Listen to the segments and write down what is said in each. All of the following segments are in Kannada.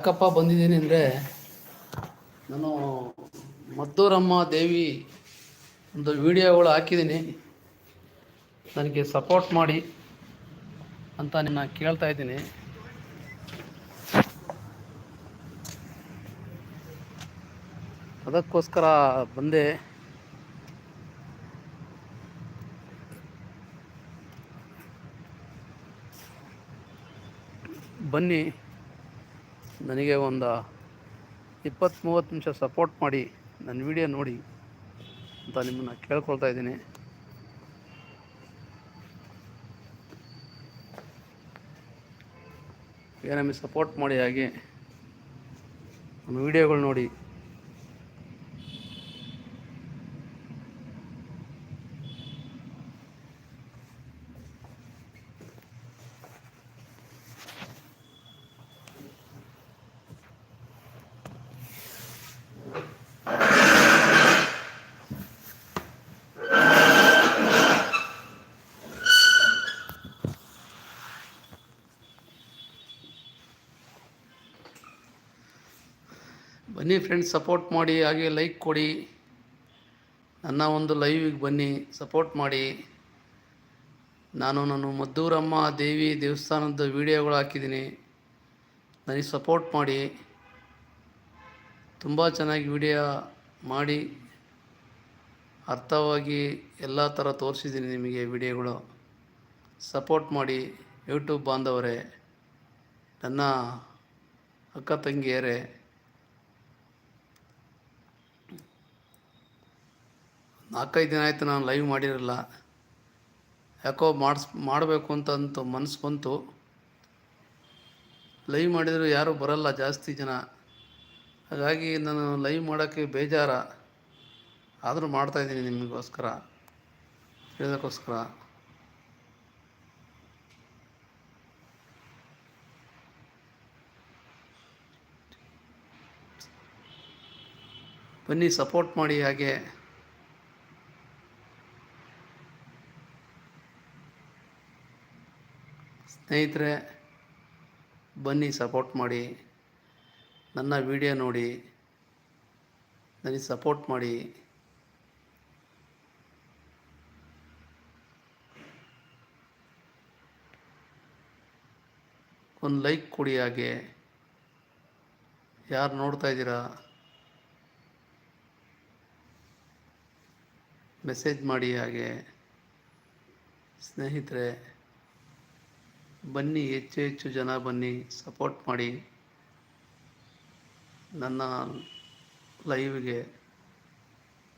ಯಾಕಪ್ಪ ಬಂದಿದ್ದೀನಿ ಅಂದರೆ ನಾನು ಮದ್ದೂರಮ್ಮ ದೇವಿ ಒಂದು ವಿಡಿಯೋಗಳು ಹಾಕಿದ್ದೀನಿ. ನನಗೆ ಸಪೋರ್ಟ್ ಮಾಡಿ ಅಂತ ನಿನ್ನ ಕೇಳ್ತಾ ಇದ್ದೀನಿ. ಅದಕ್ಕೋಸ್ಕರ ಬಂದೆ. ಬನ್ನಿ. ನನಗೆ ಒಂದು ಇಪ್ಪತ್ತು ಮೂವತ್ತು ನಿಮಿಷ ಸಪೋರ್ಟ್ ಮಾಡಿ ನನ್ನ ವಿಡಿಯೋ ನೋಡಿ ಅಂತ ನಿಮ್ಮನ್ನು ಕೇಳ್ಕೊಳ್ತಾ ಇದ್ದೀನಿ. ಏನಮ್ಮ ಸಪೋರ್ಟ್ ಮಾಡಿ ಹಾಗೆ ನಮ್ಮ ವಿಡಿಯೋಗಳು ನೋಡಿ. ಬನ್ನಿ ಫ್ರೆಂಡ್ಸ್ ಸಪೋರ್ಟ್ ಮಾಡಿ, ಹಾಗೆ ಲೈಕ್ ಕೊಡಿ. ನನ್ನ ಒಂದು ಲೈವಿಗೆ ಬನ್ನಿ ಸಪೋರ್ಟ್ ಮಾಡಿ. ನಾನು ನಾನು ಮದ್ದೂರಮ್ಮ ದೇವಿ ದೇವಸ್ಥಾನದ ವೀಡಿಯೋಗಳು ಹಾಕಿದ್ದೀನಿ. ನನಗೆ ಸಪೋರ್ಟ್ ಮಾಡಿ. ತುಂಬ ಚೆನ್ನಾಗಿ ವಿಡಿಯೋ ಮಾಡಿ. ಅರ್ಥವಾಗಿ ಎಲ್ಲ ಥರ ತೋರಿಸಿದ್ದೀನಿ ನಿಮಗೆ ವಿಡಿಯೋಗಳು ಸಪೋರ್ಟ್ ಮಾಡಿ ಯೂಟ್ಯೂಬ್ ಬಾಂಧವರೇ. ನನ್ನ ಅಕ್ಕ ತಂಗಿಯರೇ. ನಾಲ್ಕೈದು ದಿನ ಆಯಿತು ನಾನು ಲೈವ್ ಮಾಡಿರಲ್ಲ ಯಾಕೋ ಮಾಡಿಸ್, ಮಾಡಬೇಕು ಅಂತ ಮನಸ್ಸು ಬಂತು. ಲೈವ್ ಮಾಡಿದರೂ ಯಾರೂ ಬರಲ್ಲ ಜಾಸ್ತಿ ಜನ. ಹಾಗಾಗಿ ನಾನು ಲೈವ್ ಮಾಡೋಕ್ಕೆ ಬೇಜಾರ. ಆದರೂ ಮಾಡ್ತಾಯಿದ್ದೀನಿ ನಿಮಗೋಸ್ಕರ. ಹೇಳೋದಕ್ಕೋಸ್ಕರ. ಬನ್ನಿ ಸಪೋರ್ಟ್ ಮಾಡಿ ಹಾಗೆ. ಸ್ನೇಹಿತರೆ, ಬನ್ನಿ ಸಪೋರ್ಟ್ ಮಾಡಿ, ನನ್ನ ವಿಡಿಯೋ ನೋಡಿ ನನಗೆ ಸಪೋರ್ಟ್ ಮಾಡಿ. ಒಂದು ಲೈಕ್ ಕೊಡಿ ಹಾಗೆ. ಯಾರು ನೋಡ್ತಾ ಇದ್ದೀರಾ? ಮೆಸೇಜ್ ಮಾಡಿ ಹಾಗೆ. ಸ್ನೇಹಿತರೆ ಬನ್ನಿ, ಹೆಚ್ಚು ಹೆಚ್ಚು ಜನ ಬನ್ನಿ ಸಪೋರ್ಟ್ ಮಾಡಿ. ನನ್ನ ಲೈವ್ಗೆ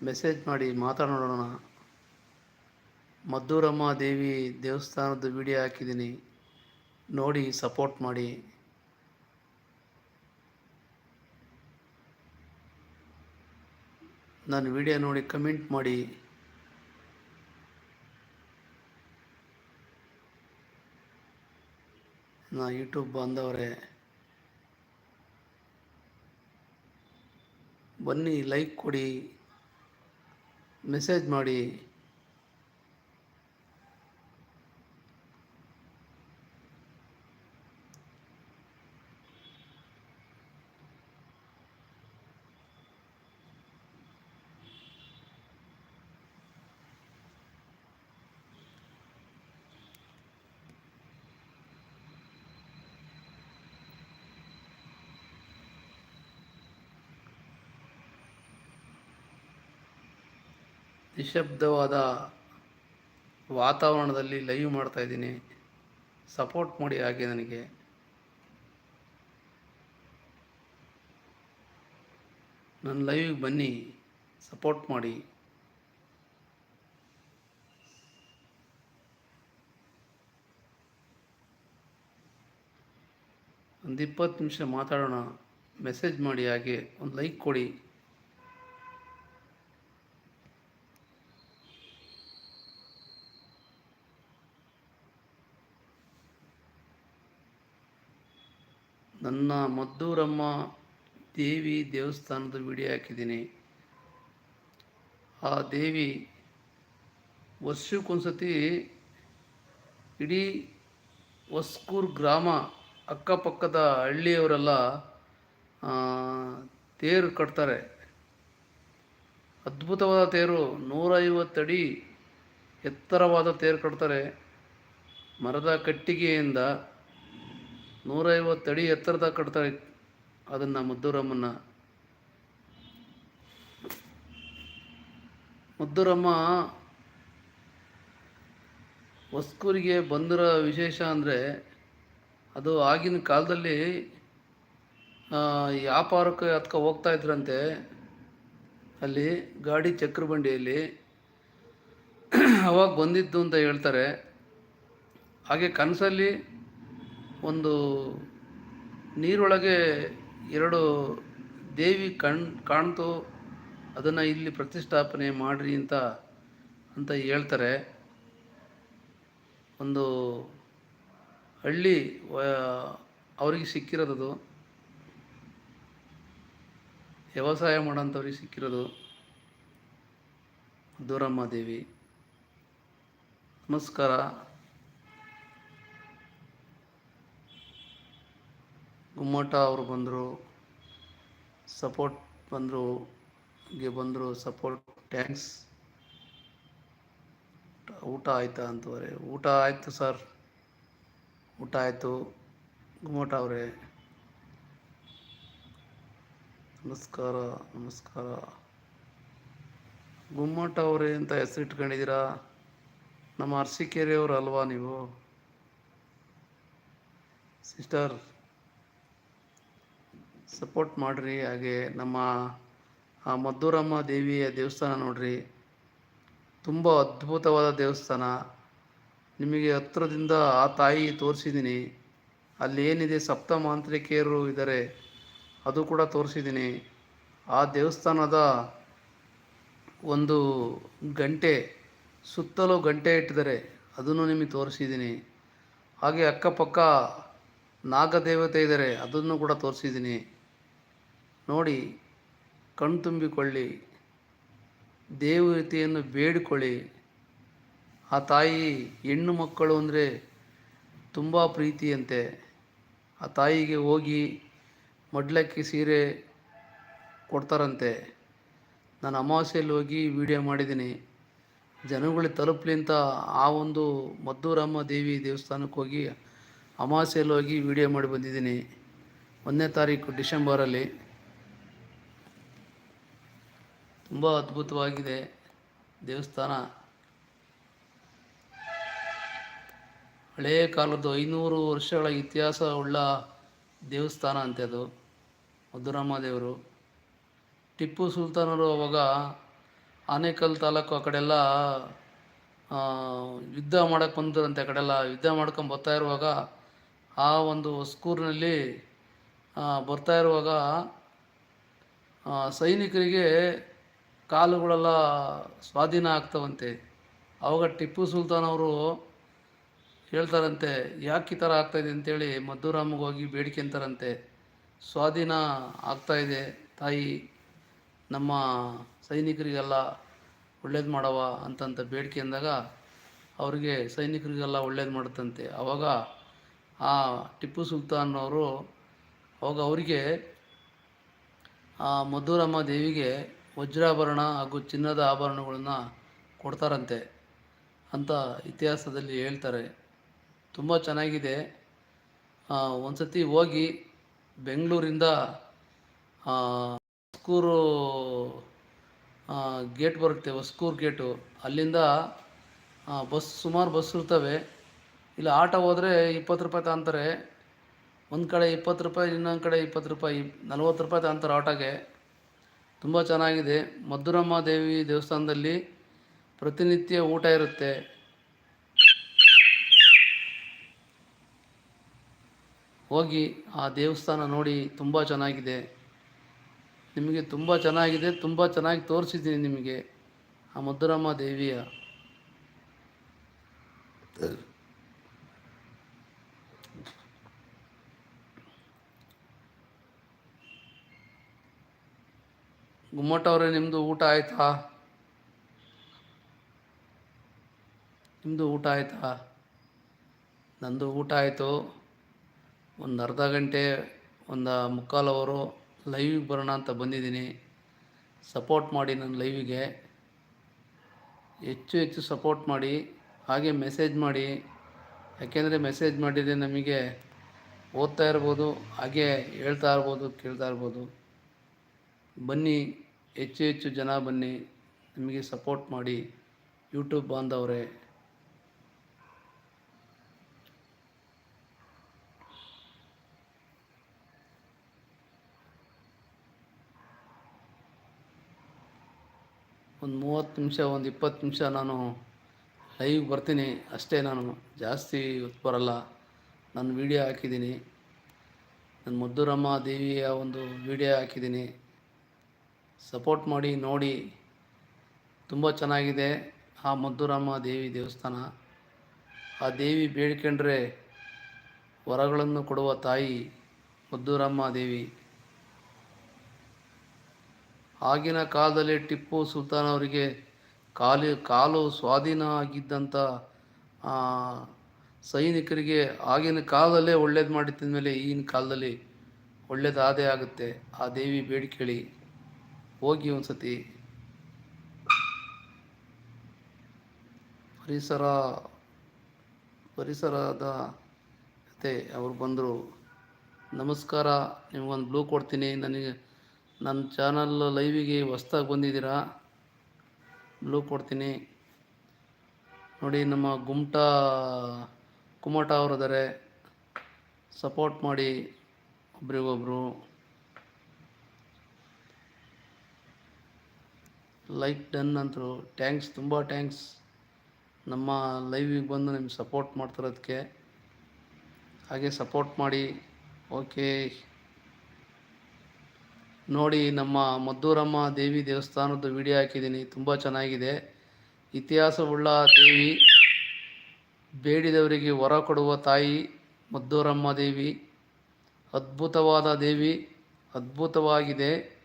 ಮೆಸೇಜ್ ಮಾಡಿ, ಮಾತನಾಡೋಣ. ಮದ್ದೂರಮ್ಮ ದೇವಿ ದೇವಸ್ಥಾನದ ವಿಡಿಯೋ ಹಾಕಿದ್ದೀನಿ. ನೋಡಿ ಸಪೋರ್ಟ್ ಮಾಡಿ. ನನ್ನ ವಿಡಿಯೋ ನೋಡಿ ಕಮೆಂಟ್ ಮಾಡಿ. ನಾ ಯೂಟ್ಯೂಬ್ ಬಂದವರೇ ಬನ್ನಿ ಲೈಕ್ ಕೊಡಿ ಮೆಸೇಜ್ ಮಾಡಿ. ನಿಶಬ್ದವಾದ ವಾತಾವರಣದಲ್ಲಿ ಲೈವ್ ಮಾಡ್ತಾಯಿದ್ದೀನಿ ಸಪೋರ್ಟ್ ಮಾಡಿ ಹಾಗೆ ನನಗೆ. ನನ್ನ ಲೈವಿಗೆ ಬನ್ನಿ ಸಪೋರ್ಟ್ ಮಾಡಿ. ಒಂದು ಇಪ್ಪತ್ತು ನಿಮಿಷ ಮಾತಾಡೋಣ. ಮೆಸೇಜ್ ಮಾಡಿ ಹಾಗೆ, ಒಂದು ಲೈಕ್ ಕೊಡಿ. ನನ್ನ ಮದ್ದೂರಮ್ಮ ದೇವಿ ದೇವಸ್ಥಾನದ ವಿಡಿಯೋ ಹಾಕಿದ್ದೀನಿ. ಆ ದೇವಿ ವರ್ಷಕ್ಕೊಂದ್ಸತಿ ಇಡೀ ಹೊಸ್ಕೂರು ಗ್ರಾಮ ಅಕ್ಕಪಕ್ಕದ ಹಳ್ಳಿಯವರೆಲ್ಲ ತೇರು ಕಟ್ತಾರೆ. ಅದ್ಭುತವಾದ ತೇರು ನೂರೈವತ್ತಡಿ ಎತ್ತರವಾದ ತೇರು ಕಟ್ತಾರೆ. ಮರದ ಕಟ್ಟಿಗೆಯಿಂದ ನೂರೈವತ್ತಡಿ ಎತ್ತರದ ಕಟ್ತಾರೆ ಅದನ್ನು ಮುದ್ದೂರಮ್ಮನ ಮುದ್ದೂರಮ್ಮ ಹೊಸ್ಕೂರಿಗೆ ಬಂದಿರೋ ವಿಶೇಷ ಅಂದರೆ ಅದು ಆಗಿನ ಕಾಲದಲ್ಲಿ ವ್ಯಾಪಾರಕ್ಕೆ ಹತ್ಕೊ ಹೋಗ್ತಾ ಇದ್ರಂತೆ. ಅಲ್ಲಿ ಗಾಡಿ ಚಕ್ರ ಬಂಡಿಯಲ್ಲಿ ಅವಾಗ ಬಂದಿದ್ದು ಅಂತ ಹೇಳ್ತಾರೆ. ಹಾಗೆ ಕನಸಲ್ಲಿ ಒಂದು ನೀರೊಳಗೆ ಎರಡು ದೇವಿ ಕಣ್ ಕಾಣ್ತು, ಅದನ್ನು ಇಲ್ಲಿ ಪ್ರತಿಷ್ಠಾಪನೆ ಮಾಡಿರಿ ಅಂತ ಅಂತ ಹೇಳ್ತಾರೆ. ಒಂದು ಹಳ್ಳಿ ಅವರಿಗೆ ಸಿಕ್ಕಿರೋದು ವ್ಯವಸಾಯ ಮಾಡೋಂಥವ್ರಿಗೆ ಸಿಕ್ಕಿರೋದು. ದೂರಮ್ಮ ದೇವಿ. ನಮಸ್ಕಾರ. ಗುಮ್ಮಟ ಅವರು ಬಂದರು ಸಪೋರ್ಟ್ ಬಂದರು, ಗೆ ಬಂದರು ಸಪೋರ್ಟ್ ಥ್ಯಾಂಕ್ಸ್ ಊಟ ಆಯ್ತಾ ಅಂತವರೆ. ಊಟ ಆಯಿತು ಸರ್. ಊಟ ಆಯಿತು. ಗುಮ್ಮಟ ಅವರೇ. ನಮಸ್ಕಾರ ನಮಸ್ಕಾರ. ಗುಮ್ಮಟ ಅವರೇ ಅಂತ ಹೆಸರು ಇಟ್ಕೊಂಡಿದ್ದೀರಾ ನಮ್ಮ ಅರ್ಸಿಕೇರಿಯವರು ಅಲ್ವಾ ನೀವು? ಸಿಸ್ಟರ್ ಸಪೋರ್ಟ್ ಮಾಡಿರಿ, ಹಾಗೆ ನಮ್ಮ ಮದ್ದೂರಮ್ಮ ದೇವಿಯ ದೇವಸ್ಥಾನ ನೋಡಿರಿ. ತುಂಬ ಅದ್ಭುತವಾದ ದೇವಸ್ಥಾನ. ನಿಮಗೆ ಹತ್ರದಿಂದ ಆ ತಾಯಿ ತೋರಿಸಿದ್ದೀನಿ. ಅಲ್ಲಿ ಏನಿದೆ ಸಪ್ತ ಮಾಂತ್ರಿಕೆಯರು ಇದ್ದಾರೆ, ಅದು ಕೂಡ ತೋರಿಸಿದ್ದೀನಿ. ಆ ದೇವಸ್ಥಾನದ ಒಂದು ಗಂಟೆ, ಸುತ್ತಲೂ ಗಂಟೆ ಇಟ್ಟಿದ್ದಾರೆ, ಅದನ್ನು ನಿಮಗೆ ತೋರಿಸಿದ್ದೀನಿ. ಹಾಗೆ ಅಕ್ಕಪಕ್ಕ ನಾಗದೇವತೆ ಇದ್ದಾರೆ, ಅದನ್ನು ಕೂಡ ತೋರಿಸಿದ್ದೀನಿ. ನೋಡಿ ಕಣ್ತುಂಬಿಕೊಳ್ಳಿ ದೇವತೆಯನ್ನು ಬೇಡಿಕೊಳ್ಳಿ. ಆ ತಾಯಿ ಹೆಣ್ಣು ಮಕ್ಕಳು ಅಂದರೆ ತುಂಬ ಪ್ರೀತಿಯಂತೆ. ಆ ತಾಯಿಗೆ ಹೋಗಿ ಮಡ್ಲಕ್ಕಿ ಸೀರೆ ಕೊಡ್ತಾರಂತೆ. ನಾನು ಅಮಾವಾಸ್ಯೆಯಲ್ಲಿ ಹೋಗಿ ವಿಡಿಯೋ ಮಾಡಿದ್ದೀನಿ. ಜನಗಳಿಗೆ ತಲುಪಲಿ ಅಂತ ಆ ಒಂದು ಮದ್ದೂರಮ್ಮ ದೇವಿ ದೇವಸ್ಥಾನಕ್ಕೆ ಹೋಗಿ ಅಮಾವಾಸ್ಯೆಯಲ್ಲಿ ಹೋಗಿ ವಿಡಿಯೋ ಮಾಡಿ ಬಂದಿದ್ದೀನಿ. ಒಂದನೇ ತಾರೀಕು ಡಿಸೆಂಬರಲ್ಲಿ. ತುಂಬ ಅದ್ಭುತವಾಗಿದೆ ದೇವಸ್ಥಾನ. ಹಳೆಯ ಕಾಲದ್ದು ಐನೂರು ವರ್ಷಗಳ ಇತಿಹಾಸ ಉಳ್ಳ ದೇವಸ್ಥಾನ ಅಂತೆ ಅದು ಮಧುರಾಮ ದೇವರು. ಟಿಪ್ಪು ಸುಲ್ತಾನರು ಅವಾಗ ಆನೇಕಲ್ ತಾಲೂಕು ಆ ಕಡೆಲ್ಲ ಯುದ್ಧ ಮಾಡಕ್ಕೆ ಬಂದರಂತೆ ಆ ಕಡೆಲ್ಲ ಯುದ್ಧ ಮಾಡ್ಕೊಂಡು ಬರ್ತಾ ಇರುವಾಗ ಆ ಒಂದು ಹೊಸ್ಕೂರಿನಲ್ಲಿ ಬರ್ತಾ ಇರುವಾಗ ಸೈನಿಕರಿಗೆ ಕಾಲುಗಳೆಲ್ಲ ಸ್ವಾಧೀನ ಆಗ್ತವಂತೆ. ಆವಾಗ ಟಿಪ್ಪು ಸುಲ್ತಾನ್ ಅವರು ಹೇಳ್ತಾರಂತೆ, ಯಾಕೆ ಈ ಥರ ಆಗ್ತಾಯಿದೆ ಅಂತೇಳಿ ಮದ್ದೂರಾಮಗೆ ಹೋಗಿ ಬೇಡಿಕೆಂತಾರಂತೆ ಸ್ವಾಧೀನ ಆಗ್ತಾಯಿದೆ ತಾಯಿ, ನಮ್ಮ ಸೈನಿಕರಿಗೆಲ್ಲ ಒಳ್ಳೇದು ಮಾಡವ ಅಂತಂತ ಬೇಡಿಕೆ ಅಂದಾಗ ಅವರಿಗೆ ಸೈನಿಕರಿಗೆಲ್ಲ ಒಳ್ಳೇದು ಮಾಡುತ್ತಂತೆ. ಆವಾಗ ಆ ಟಿಪ್ಪು ಸುಲ್ತಾನ್ ಅವರು, ಅವಾಗ ಅವರಿಗೆ ಆ ಮಧುರಮ್ಮ ದೇವಿಗೆ ವಜ್ರಾಭರಣ ಹಾಗೂ ಚಿನ್ನದ ಆಭರಣಗಳನ್ನು ಕೊಡ್ತಾರಂತೆ ಅಂತ ಇತಿಹಾಸದಲ್ಲಿ ಹೇಳ್ತಾರೆ. ತುಂಬ ಚೆನ್ನಾಗಿದೆ. ಒಂದು ಸತಿ ಹೋಗಿ ಬೆಂಗಳೂರಿಂದ ಹೊಸ್ಕೂರು ಗೇಟ್ ಬರುತ್ತೆ, ಹೊಸ್ಕೂರು ಗೇಟು. ಅಲ್ಲಿಂದ ಬಸ್ ಸುಮಾರು ಬಸ್ ಇರ್ತವೆ. ಇಲ್ಲ, ಆಟೋ ಹೋದರೆ ಇಪ್ಪತ್ತು ರೂಪಾಯಿ ತಗೊಂತಾರೆ. ಒಂದು ಕಡೆ ಇಪ್ಪತ್ತು ರೂಪಾಯಿ, ಇನ್ನೊಂದು ಕಡೆ ಇಪ್ಪತ್ತು ರೂಪಾಯಿ, ನಲ್ವತ್ತು ರೂಪಾಯಿ ತಗೊಂತಾರೆ ಆಟೋಗೆ. ತುಂಬ ಚೆನ್ನಾಗಿದೆ. ಮಧುರಮ್ಮ ದೇವಿ ದೇವಸ್ಥಾನದಲ್ಲಿ ಪ್ರತಿನಿತ್ಯ ಊಟ ಇರುತ್ತೆ. ಹೋಗಿ ಆ ದೇವಸ್ಥಾನ ನೋಡಿ ತುಂಬ ಚೆನ್ನಾಗಿದೆ. ನಿಮಗೆ ತುಂಬ ಚೆನ್ನಾಗಿದೆ, ತುಂಬ ಚೆನ್ನಾಗಿ ತೋರಿಸಿದ್ದೀನಿ ನಿಮಗೆ. ಆ ಮಧುರಮ್ಮ ದೇವಿಯ. ಗುಮ್ಮಟ ಅವರೇ ನಿಮ್ಮದು ಊಟ ಆಯ್ತಾ? ನಿಮ್ಮದು ಊಟ ಆಯ್ತಾ? ನಂದು ಊಟ ಆಯಿತು. ಒಂದು ಅರ್ಧ ಗಂಟೆ, ಒಂದು ಮುಕ್ಕಾಲು ಅವರು ಲೈವಿಗೆ ಬರೋಣ ಅಂತ ಬಂದಿದ್ದೀನಿ. ಸಪೋರ್ಟ್ ಮಾಡಿ ನನ್ನ ಲೈವಿಗೆ ಹೆಚ್ಚು ಹೆಚ್ಚು ಸಪೋರ್ಟ್ ಮಾಡಿ, ಹಾಗೆ ಮೆಸೇಜ್ ಮಾಡಿ. ಯಾಕೆಂದರೆ ಮೆಸೇಜ್ ಮಾಡಿದರೆ ನಮಗೆ ಓದ್ತಾ ಇರ್ಬೋದು, ಹಾಗೆ ಹೇಳ್ತಾ ಇರ್ಬೋದು, ಕೇಳ್ತಾ ಇರ್ಬೋದು. ಬನ್ನಿ. ಹೆಚ್ಚು ಹೆಚ್ಚು ಜನ ಬನ್ನಿ, ನಿಮಗೆ ಸಪೋರ್ಟ್ ಮಾಡಿ. ಯೂಟ್ಯೂಬ್ ಬಾಂಧವರೇ. ಒಂದು ಮೂವತ್ತು ನಿಮಿಷ, ಒಂದು ಇಪ್ಪತ್ತು ನಿಮಿಷ ನಾನು ಲೈವ್ ಬರ್ತೀನಿ. ಅಷ್ಟೇ ನಾನು, ಜಾಸ್ತಿ ಹೊತ್ತು ಬರಲ್ಲ. ನಾನು ವೀಡಿಯೋ ಹಾಕಿದ್ದೀನಿ. ನನ್ನ ಮದ್ದೂರಮ್ಮ ದೇವಿಯ ಒಂದು ವೀಡಿಯೋ ಹಾಕಿದ್ದೀನಿ. ಸಪೋರ್ಟ್ ಮಾಡಿ, ನೋಡಿ. ತುಂಬ ಚೆನ್ನಾಗಿದೆ ಆ ಮದ್ದುರಾಮ ದೇವಿ ದೇವಸ್ಥಾನ. ಆ ದೇವಿ ಬೇಡ್ಕೊಂಡ್ರೆ ವರಗಳನ್ನು ಕೊಡುವ ತಾಯಿ ಮದ್ದುರಾಮ ದೇವಿ. ಆಗಿನ ಕಾಲದಲ್ಲಿ ಟಿಪ್ಪು ಸುಲ್ತಾನ್ ಅವರಿಗೆ ಕಾಲು ಕಾಲು ಸ್ವಾಧೀನ ಆಗಿದ್ದಂಥ ಸೈನಿಕರಿಗೆ ಆಗಿನ ಕಾಲದಲ್ಲೇ ಒಳ್ಳೇದು ಮಾಡಿ ತಿಂದಮೇಲೆ ಈಗಿನ ಕಾಲದಲ್ಲಿ ಒಳ್ಳೇದಾದೇ ಆಗುತ್ತೆ. ಆ ದೇವಿ ಬೇಡಿಕೆಳಿ. ಹೋಗಿ ಒಂದು ಸತಿ ಪರಿಸರ, ಪರಿಸರದ ಜೊತೆ ಅವರು ಬಂದರು. ನಮಸ್ಕಾರ, ನಿಮಗೊಂದು ಬ್ಲೂ ಕೊಡ್ತೀನಿ. ನನಗೆ ನನ್ನ ಚಾನಲ್ ಲೈವಿಗೆ ಹೊಸ್ದಾಗಿ ಬಂದಿದ್ದೀರಾ? ಬ್ಲೂ ಕೊಡ್ತೀನಿ. ನೋಡಿ, ನಮ್ಮ ಗುಮ್ಟಾ, ಕುಮಟ ಅವರು ಇದ್ದಾರೆ ಸಪೋರ್ಟ್ ಮಾಡಿ ಒಬ್ರಿಗೊಬ್ರು. ಲೈಕ್ ಡನ್ ಅಂತರು ಟ್ಯಾಂಕ್ಸ್ ತುಂಬ ಟ್ಯಾಂಕ್ಸ್ ನಮ್ಮ ಲೈವಿಗೆ ಬಂದು ನಿಮ್ಗೆ ಸಪೋರ್ಟ್ ಮಾಡ್ತಿರೋದಕ್ಕೆ ಹಾಗೆ ಸಪೋರ್ಟ್ ಮಾಡಿ. ಓಕೆ. ನೋಡಿ, ನಮ್ಮ ಮದ್ದೂರಮ್ಮ ದೇವಿ ದೇವಸ್ಥಾನದ ವಿಡಿಯೋ ಹಾಕಿದ್ದೀನಿ. ತುಂಬ ಚೆನ್ನಾಗಿದೆ. ಇತಿಹಾಸವುಳ್ಳ ದೇವಿ, ಬೇಡಿದವರಿಗೆ ವರ ಕೊಡುವ ತಾಯಿ ಮದ್ದೂರಮ್ಮ ದೇವಿ. ಅದ್ಭುತವಾದ ದೇವಿ, ಅದ್ಭುತವಾಗಿದೆ.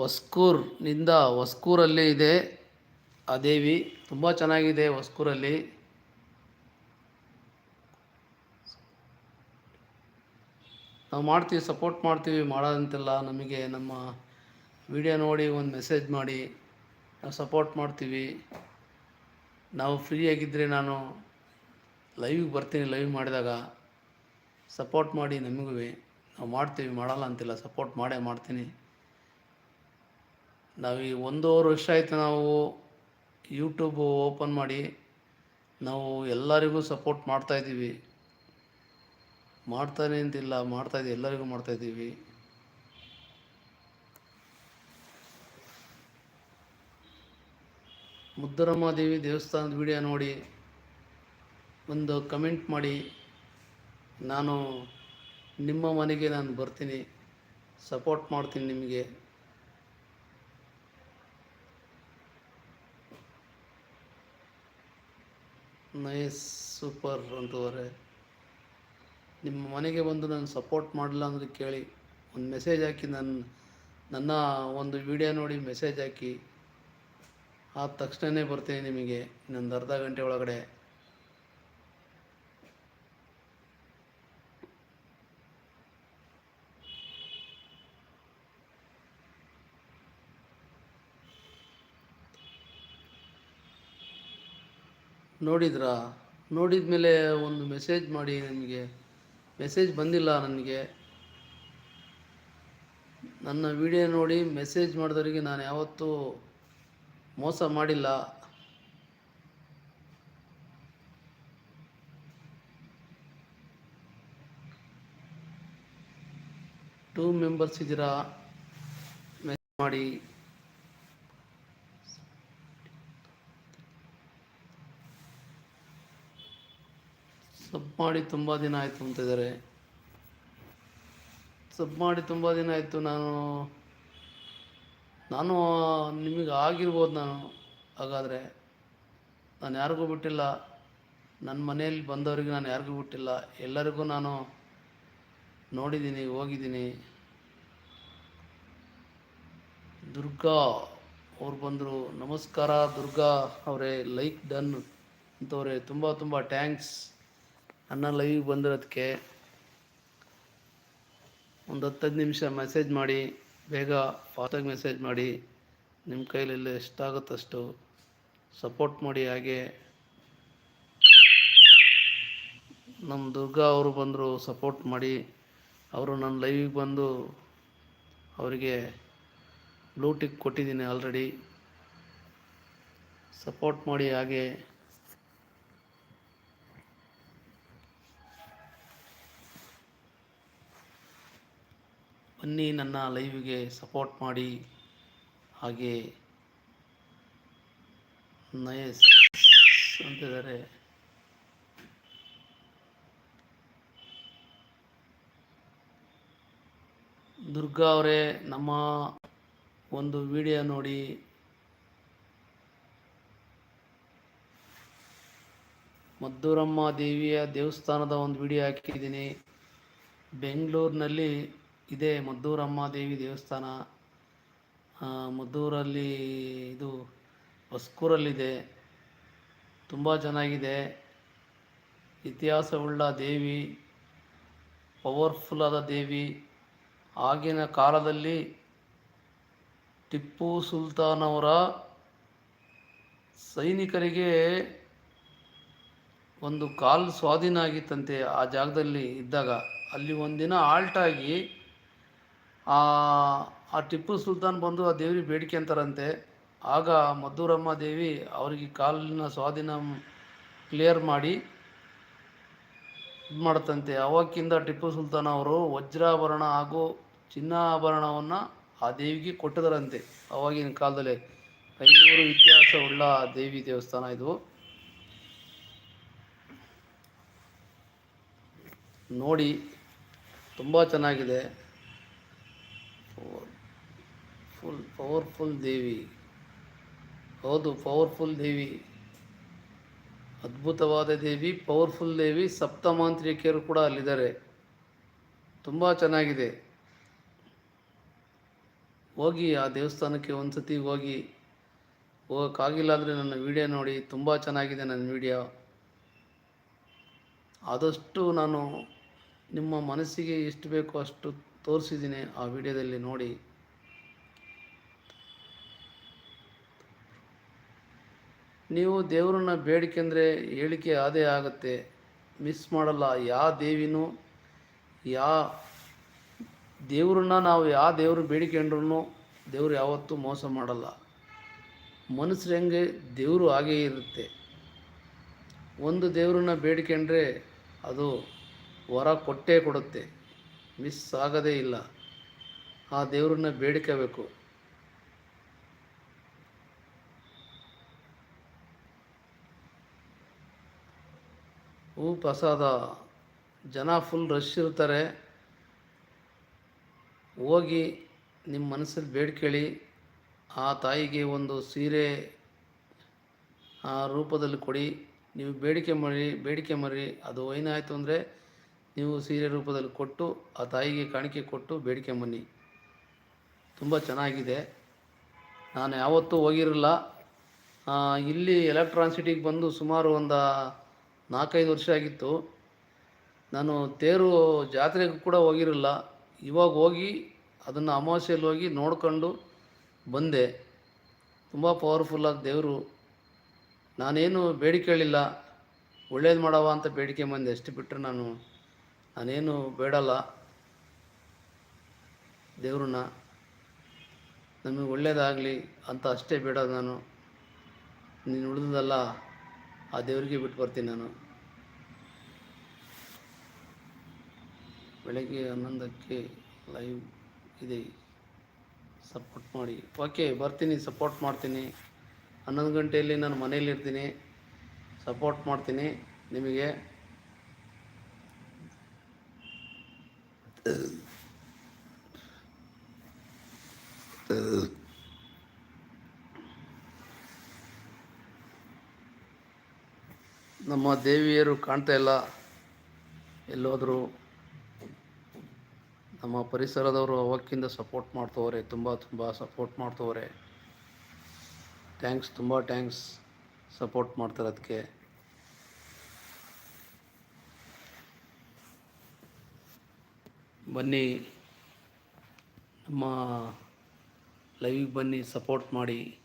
ಹೊಸ್ಕೂರ್ನಿಂದ ಹೊಸ್ಕೂರಲ್ಲಿ ಇದೆ. ಆ ದೇವಿ ತುಂಬ ಚೆನ್ನಾಗಿದೆ ಹೊಸ್ಕೂರಲ್ಲಿ. ನಾವು ಮಾಡ್ತೀವಿ ಸಪೋರ್ಟ್ ಮಾಡ್ತೀವಿ ಮಾಡೋದಂತೆಲ್ಲ ನಮಗೆ ನಮ್ಮ ವಿಡಿಯೋ ನೋಡಿ ಒಂದು ಮೆಸೇಜ್ ಮಾಡಿ. ನಾವು ಸಪೋರ್ಟ್ ಮಾಡ್ತೀವಿ. ನಾವು ಫ್ರೀಯಾಗಿದ್ದರೆ ನಾನು ಲೈವಿಗೆ ಬರ್ತೀನಿ ಲೈವ್ ಮಾಡಿದಾಗ. ಸಪೋರ್ಟ್ ಮಾಡಿ ನಮಗೂ. ನಾವು ಮಾಡ್ತೀವಿ, ಮಾಡಲ್ಲ ಅಂತಿಲ್ಲ ಸಪೋರ್ಟ್ ಮಾಡೇ ಮಾಡ್ತೀನಿ. ನಾವು ಈ ಒಂದೂವರೆ ವರ್ಷ ಆಯಿತು ನಾವು ಯೂಟ್ಯೂಬ್ ಓಪನ್ ಮಾಡಿ ನಾವು ಎಲ್ಲರಿಗೂ ಸಪೋರ್ಟ್ ಮಾಡ್ತಾಯಿದ್ದೀವಿ ಮಾಡ್ತಾನೆ ಅಂತಿಲ್ಲ ಮಾಡ್ತಾಯಿದ್ದೀವಿ ಎಲ್ಲರಿಗೂ ಮಾಡ್ತಾಯಿದ್ದೀವಿ ಮುದ್ದರಮ್ಮ ದೇವಿ ದೇವಸ್ಥಾನದ ವಿಡಿಯೋ ನೋಡಿ, ಒಂದು ಕಮೆಂಟ್ ಮಾಡಿ, ನಾನು ನಿಮ್ಮ ಮನೆಗೆ ನಾನು ಬರ್ತೀನಿ ಸಪೋರ್ಟ್ ಮಾಡ್ತೀನಿ ನಿಮಗೆ. ನೈಸ್, ಸೂಪರ್ ಅಂತವರೆ. ನಿಮ್ಮ ಮನೆಗೆ ಬಂದು ನಾನು ಸಪೋರ್ಟ್ ಮಾಡಲ್ಲ ಅಂದರೆ ಕೇಳಿ. ಒಂದು ಮೆಸೇಜ್ ಹಾಕಿ ನನ್ನ ನನ್ನ ಒಂದು ವಿಡಿಯೋ ನೋಡಿ ಮೆಸೇಜ್ ಹಾಕಿ. ಆದ ತಕ್ಷಣವೇ ಬರ್ತೀನಿ ನಿಮಗೆ ಇನ್ನೊಂದು ಅರ್ಧ ಗಂಟೆ ಒಳಗಡೆ. ನೋಡಿದ್ರಾ? ನೋಡಿದ ಮೇಲೆ ಒಂದು ಮೆಸೇಜ್ ಮಾಡಿ ನನಗೆ. ಮೆಸೇಜ್ ಬಂದಿಲ್ಲ ನನಗೆ. ನನ್ನ ವಿಡಿಯೋ ನೋಡಿ ಮೆಸೇಜ್ ಮಾಡಿದವರಿಗೆ ನಾನು ಯಾವತ್ತೂ ಮೋಸ ಮಾಡಿಲ್ಲ. ಟೂ ಮೆಂಬರ್ಸ್ ಇದ್ದೀರಾ? ಮೆಸೇಜ್ ಮಾಡಿ. ಸಬ್ ಮಾಡಿ ತುಂಬ ದಿನ ಆಯಿತು ಅಂತಿದ್ದಾರೆ ಸಬ್ ಮಾಡಿ ತುಂಬ ದಿನ ಆಯಿತು, ನಾನು ನಾನು, ನಿಮಗೆ ಆಗಿರ್ಬೋದು ನಾನು, ಹಾಗಾದರೆ, ನಾನು ಯಾರಿಗೂ ಬಿಟ್ಟಿಲ್ಲ. ನನ್ನ ಮನೆಯಲ್ಲಿ ಬಂದವರಿಗೆ ನಾನು ಯಾರಿಗೂ ಬಿಟ್ಟಿಲ್ಲ. ಎಲ್ಲರಿಗೂ ನಾನು ನೋಡಿದ್ದೀನಿ, ಹೋಗಿದ್ದೀನಿ. ದುರ್ಗಾ ಅವ್ರು ಬಂದರು. ನಮಸ್ಕಾರ ದುರ್ಗಾ ಅವರೇ, ಲೈಕ್ ಡನ್ ಅಂತವ್ರೆ, ತುಂಬ ತುಂಬ ಟ್ಯಾಂಕ್ಸ್ ನನ್ನ ಲೈವ್ ಬಂದಿರೋದಕ್ಕೆ ಒಂದು ಹತ್ತೈದು ನಿಮಿಷ ಮೆಸೇಜ್ ಮಾಡಿ, ಬೇಗ ಫಾಸ್ಟಾಗಿ ಮೆಸೇಜ್ ಮಾಡಿ. ನಿಮ್ಮ ಕೈಲೆಲ್ಲ ಎಷ್ಟಾಗುತ್ತಷ್ಟು ಸಪೋರ್ಟ್ ಮಾಡಿ ಹಾಗೆ. ನಮ್ಮ ದುರ್ಗಾ ಅವರು ಬಂದರು ಸಪೋರ್ಟ್ ಮಾಡಿ. ಅವರು ನನ್ನ ಲೈವಿಗೆ ಬಂದು ಅವರಿಗೆ ಬ್ಲೂ ಟಿಕ್ ಕೊಟ್ಟಿದ್ದೀನಿ ಆಲ್ರೆಡಿ ಸಪೋರ್ಟ್ ಮಾಡಿ ಹಾಗೆ. ಬನ್ನಿ ನನ್ನ ಲೈವಿಗೆ ಸಪೋರ್ಟ್ ಮಾಡಿ. ಹಾಗೆ ನಯಸ್ ಅಂತಿದ್ದಾರೆ. ದುರ್ಗಾ ಅವರೇ, ನಮ್ಮ ಒಂದು ವಿಡಿಯೋ ನೋಡಿ. ಮದ್ದೂರಮ್ಮ ದೇವಿಯ ದೇವಸ್ಥಾನದ ಒಂದು ವಿಡಿಯೋ ಹಾಕಿದ್ದೀನಿ. ಬೆಂಗಳೂರಿನಲ್ಲಿ ಇದೆ ಮದ್ದೂರಮ್ಮ ದೇವಿ ದೇವಸ್ಥಾನ. ಮದ್ದೂರಲ್ಲಿ ಇದು ಹೊಸ್ಕೂರಲ್ಲಿದೆ. ತುಂಬ ಚೆನ್ನಾಗಿದೆ. ಇತಿಹಾಸವುಳ್ಳ ದೇವಿ, ಪವರ್ಫುಲ್ ಆದ ದೇವಿ. ಆಗಿನ ಕಾಲದಲ್ಲಿ ಟಿಪ್ಪು ಸುಲ್ತಾನ್ ಅವರ ಸೈನಿಕರಿಗೆ ಒಂದು ಕಾಲು ಸ್ವಾಧೀನ ಆಗಿತ್ತಂತೆ ಆ ಜಾಗದಲ್ಲಿ ಇದ್ದಾಗ. ಅಲ್ಲಿ ಒಂದಿನ ಆಲ್ಟಾಗಿ ಆ ಟಿಪ್ಪು ಸುಲ್ತಾನ್ ಬಂದು ಆ ದೇವ್ರಿಗೆ ಬೇಡಿಕೆ ಅಂತಾರಂತೆ. ಆಗ ಮದ್ದೂರಮ್ಮ ದೇವಿ ಅವರಿಗೆ ಕಾಲಿನ ಸ್ವಾಧೀನ ಕ್ಲಿಯರ್ ಮಾಡಿ ಇದು ಮಾಡ್ತಂತೆ ಅವಕ್ಕಿಂತ ಟಿಪ್ಪು ಸುಲ್ತಾನ್ ಅವರು ವಜ್ರಾಭರಣ ಹಾಗೂ ಚಿನ್ನಾಭರಣವನ್ನು ಆ ದೇವಿಗೆ ಕೊಟ್ಟಿದರಂತೆ ಅವಾಗಿನ ಕಾಲದಲ್ಲಿ ಐನೂರು ಇತಿಹಾಸವುಳ್ಳ ದೇವಿ ದೇವಸ್ಥಾನ ಇದು. ನೋಡಿ, ತುಂಬ ಚೆನ್ನಾಗಿದೆ. ಫುಲ್ ಪವರ್ಫುಲ್ ದೇವಿ. ಹೌದು, ಪವರ್ಫುಲ್ ದೇವಿ. ಅದ್ಭುತವಾದ ದೇವಿ, ಪವರ್ಫುಲ್ ದೇವಿ. ಸಪ್ತಮಾಂತ್ರಿಕೆಯರು ಕೂಡ ಅಲ್ಲಿದ್ದಾರೆ. ತುಂಬ ಚೆನ್ನಾಗಿದೆ. ಹೋಗಿ ಆ ದೇವಸ್ಥಾನಕ್ಕೆ ಒಂದು ಸತಿ ಹೋಗಿ. ಹೋಗೋಕ್ಕಾಗಿಲ್ಲ ಅಂದರೆ ನನ್ನ ವಿಡಿಯೋ ನೋಡಿ, ತುಂಬ ಚೆನ್ನಾಗಿದೆ ನನ್ನ ವಿಡಿಯೋ. ಆದಷ್ಟು ನಾನು ನಿಮ್ಮ ಮನಸ್ಸಿಗೆ ಎಷ್ಟು ಬೇಕೋ ಅಷ್ಟು ತೋರಿಸಿದ್ದೀನಿ ಆ ವಿಡಿಯೋದಲ್ಲಿ ನೋಡಿ. ನೀವು ದೇವರನ್ನ ಬೇಡಿಕೆಂದರೆ ಹೇಳಿಕೆ ಅದೇ ಆಗುತ್ತೆ. ಮಿಸ್ ಮಾಡಲ್ಲ. ಯಾವ ದೇವಿನೂ, ಯಾ ದೇವ್ರನ್ನ ನಾವು ಯಾವ ದೇವ್ರನ್ನ ಬೇಡಿಕೊಂಡ್ರೂ ದೇವ್ರು ಯಾವತ್ತೂ ಮೋಸ ಮಾಡಲ್ಲ. ಮನಸ್ಸು ಹೆಂಗೆ ದೇವರು ಹಾಗೇ ಇರುತ್ತೆ. ಒಂದು ದೇವ್ರನ್ನ ಬೇಡಿಕೊಂಡ್ರೆ ಅದು ವರ ಕೊಟ್ಟೇ ಕೊಡುತ್ತೆ. ಮಿಸ್ ಆಗೋದೇ ಇಲ್ಲ. ಆ ದೇವ್ರನ್ನ ಬೇಡಿಕೋಬೇಕು ಹೂ ಪ್ರಸಾದ. ಜನ ಫುಲ್ ರಶ್ ಇರ್ತಾರೆ. ಹೋಗಿ ನಿಮ್ಮ ಮನಸ್ಸಲ್ಲಿ ಬೇಡ್ಕೇಳಿ. ಆ ತಾಯಿಗೆ ಒಂದು ಸೀರೆ ಆ ರೂಪದಲ್ಲಿ ಕೊಡಿ. ನೀವು ಬೇಡಿಕೆ ಮಾಡಿ ಬೇಡಿಕೆ ಮಾಡಿ ಅದು ಏನಾಯಿತು ಅಂದರೆ ನೀವು ಸೀರೆ ರೂಪದಲ್ಲಿ ಕೊಟ್ಟು ಆ ತಾಯಿಗೆ ಕಾಣಿಕೆ ಕೊಟ್ಟು ಬೇಡಿಕೆ ಬನ್ನಿ ತುಂಬ ಚೆನ್ನಾಗಿದೆ. ನಾನು ಯಾವತ್ತೂ ಹೋಗಿರಲಿಲ್ಲ ಆ, ಇಲ್ಲಿ ಎಲೆಕ್ಟ್ರಾನ್ ಸಿಟಿಗೆ ಬಂದು ಸುಮಾರು ಒಂದು ನಾಲ್ಕೈದು ವರ್ಷ ಆಗಿತ್ತು. ನಾನು ತೇರು ಜಾತ್ರೆಗೂ ಕೂಡ ಹೋಗಿರಲಿಲ್ಲ. ಇವಾಗ ಹೋಗಿ ಅದನ್ನು ಅಮಾವಾಸ್ಯೆಯಲ್ಲಿ ಹೋಗಿ ನೋಡ್ಕೊಂಡು ಬಂದೆ. ತುಂಬ ಪವರ್ಫುಲ್ಲಾದ ದೇವರು. ನಾನೇನು ಬೇಡಿಕೊಳ್ಳಿಲ್ಲ ಒಳ್ಳೇದು ಮಾಡವ ಅಂತ ಬೇಡಿಕೆ ಬಂದೆ. ಅಷ್ಟು ಬಿಟ್ಟರೆ ನಾನು, ನಾನೇನು ಬೇಡಲ್ಲ. ದೇವ್ರನ್ನ ನಮಗೆ ಒಳ್ಳೇದಾಗಲಿ ಅಂತ ಅಷ್ಟೇ ಬೇಡ ನಾನು. ನೀನು ಉಳಿದಲ್ಲ ಆ ದೇವರಿಗೆ ಬಿಟ್ಟು ಬರ್ತೀನಿ ನಾನು. ಬೆಳಗ್ಗೆ ಹನ್ನೊಂದಕ್ಕೆ ಲೈವ್ ಇದೆ. ಸಪೋರ್ಟ್ ಮಾಡಿ. ಓಕೆ ಬರ್ತೀನಿ ಸಪೋರ್ಟ್ ಮಾಡ್ತೀನಿ. ಹನ್ನೊಂದು ಗಂಟೆಯಲ್ಲಿ ನಾನು ಮನೇಲಿ ಇರ್ತೀನಿ ಸಪೋರ್ಟ್ ಮಾಡ್ತೀನಿ ನಿಮಗೆ. ನಮ್ಮ ದೇವಿಯರು ಕಾಣ್ತಾ ಇಲ್ಲ. ಎಲ್ಲೋದರೂ ನಮ್ಮ ಪರಿಸರದವರು ಅವಕ್ಕಿಂತ ಸಪೋರ್ಟ್ ಮಾಡ್ತವ್ರೆ, ತುಂಬ ತುಂಬ ಸಪೋರ್ಟ್ ಮಾಡ್ತವ್ರೆ. ಥ್ಯಾಂಕ್ಸ್ ತುಂಬ ಥ್ಯಾಂಕ್ಸ್ ಸಪೋರ್ಟ್ ಮಾಡ್ತಾರೆ ಅದಕ್ಕೆ ಬನ್ನಿ, ನಮ್ಮ ಲೈವಿಗೆ ಬನ್ನಿ ಸಪೋರ್ಟ್ ಮಾಡಿ.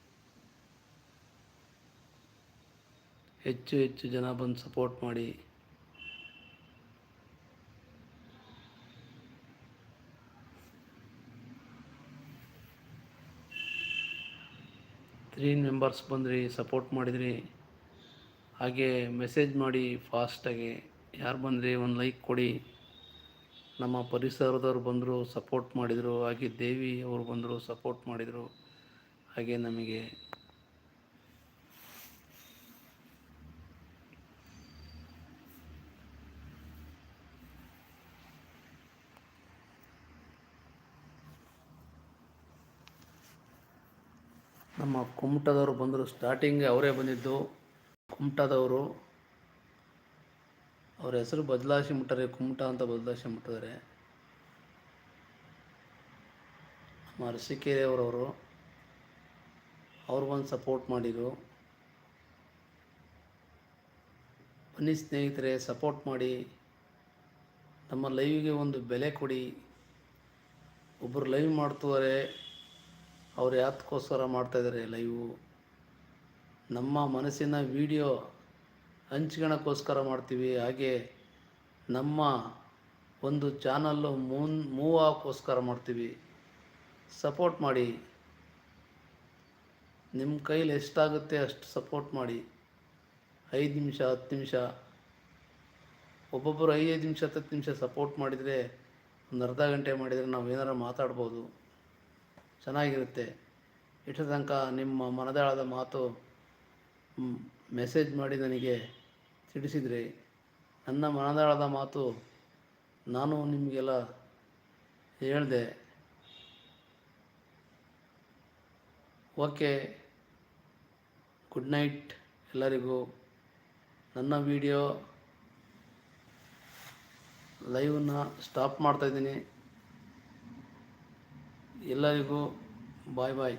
ಹೆಚ್ಚು ಹೆಚ್ಚು ಜನ ಬಂದು ಸಪೋರ್ಟ್ ಮಾಡಿ. ತ್ರೀ ಮೆಂಬರ್ಸ್ ಬಂದ್ರಿ ಸಪೋರ್ಟ್ ಮಾಡಿದ್ರಿ. ಹಾಗೆ ಮೆಸೇಜ್ ಮಾಡಿ ಫಾಸ್ಟಾಗಿ ಯಾರು ಬಂದ್ರಿ ಒಂದು ಲೈಕ್ ಕೊಡಿ. ನಮ್ಮ ಪರಿಸರದವ್ರು ಬಂದರು ಸಪೋರ್ಟ್ ಮಾಡಿದರು. ಹಾಗೆ ದೇವಿ ಅವರು ಬಂದರು ಸಪೋರ್ಟ್ ಮಾಡಿದರು. ಹಾಗೆ ನಮಗೆ ನಮ್ಮ ಕುಮಟದವರು ಬಂದರು. ಸ್ಟಾರ್ಟಿಂಗ್ ಅವರೇ ಬಂದಿದ್ದು. ಕುಮಟದವರು. ಅವ್ರ ಹೆಸರು ಬದಲಾಯಿಸಿ ಮುಟ್ಟಾರೆ, ಕುಮಟ ಅಂತ ಬದಲಾಯಿಸಿ ಮುಟ್ಟಿದ್ದಾರೆ. ನಮ್ಮ ಅವ್ರು ಬಂದು ಸಪೋರ್ಟ್ ಮಾಡಿದರು. ಬನ್ನಿ ಸ್ನೇಹಿತರೆ ಸಪೋರ್ಟ್ ಮಾಡಿ. ನಮ್ಮ ಲೈವಿಗೆ ಒಂದು ಬೆಲೆ ಕೊಡಿ. ಒಬ್ಬರು ಲೈವ್ ಮಾಡ್ತಿದ್ದಾರೆ. ಅವ್ರು ಯಾತಕ್ಕೋಸ್ಕರ ಮಾಡ್ತಾಯಿದ್ದಾರೆ ಲೈವು ನಮ್ಮ ಮನಸ್ಸಿನ ವಿಡಿಯೋ ಹಂಚ್ಕೊಳಕ್ಕೋಸ್ಕರ ಮಾಡ್ತೀವಿ. ಹಾಗೆ ನಮ್ಮ ಒಂದು ಚಾನಲ್ಲು ಮೂನ್ ಮೂವ್ ಆಗೋಕ್ಕೋಸ್ಕರ ಮಾಡ್ತೀವಿ. ಸಪೋರ್ಟ್ ಮಾಡಿ. ನಿಮ್ಮ ಕೈಲಿ ಎಷ್ಟಾಗುತ್ತೆ ಅಷ್ಟು ಸಪೋರ್ಟ್ ಮಾಡಿ. ಐದು ನಿಮಿಷ, ಹತ್ತು ನಿಮಿಷ ಒಬ್ಬೊಬ್ಬರು ಐದೈದು ನಿಮಿಷ ಹತ್ತು ನಿಮಿಷ ಸಪೋರ್ಟ್ ಮಾಡಿದರೆ, ಒಂದು ಅರ್ಧ ಗಂಟೆ ಮಾಡಿದರೆ ನಾವು ಏನಾರು ಮಾತಾಡ್ಬೋದು. ಚೆನ್ನಾಗಿರುತ್ತೆ. ಇಷ್ಟು ತನಕ ನಿಮ್ಮ ಮನದಾಳದ ಮಾತು ಮೆಸೇಜ್ ಮಾಡಿ ನನಗೆ ತಿಳಿಸಿದ್ರಿ ನನ್ನ ಮನದಾಳದ ಮಾತು ನಾನು ನಿಮಗೆಲ್ಲ ಹೇಳಿದೆ. ಓಕೆ. ಗುಡ್ ನೈಟ್ ಎಲ್ಲರಿಗೂ. ನನ್ನ ವಿಡಿಯೋ ಲೈವನ್ನ ಸ್ಟಾಪ್ ಮಾಡ್ತಾಯಿದ್ದೀನಿ ಎಲ್ಲರಿಗೂ ಬಾಯ್ ಬಾಯ್.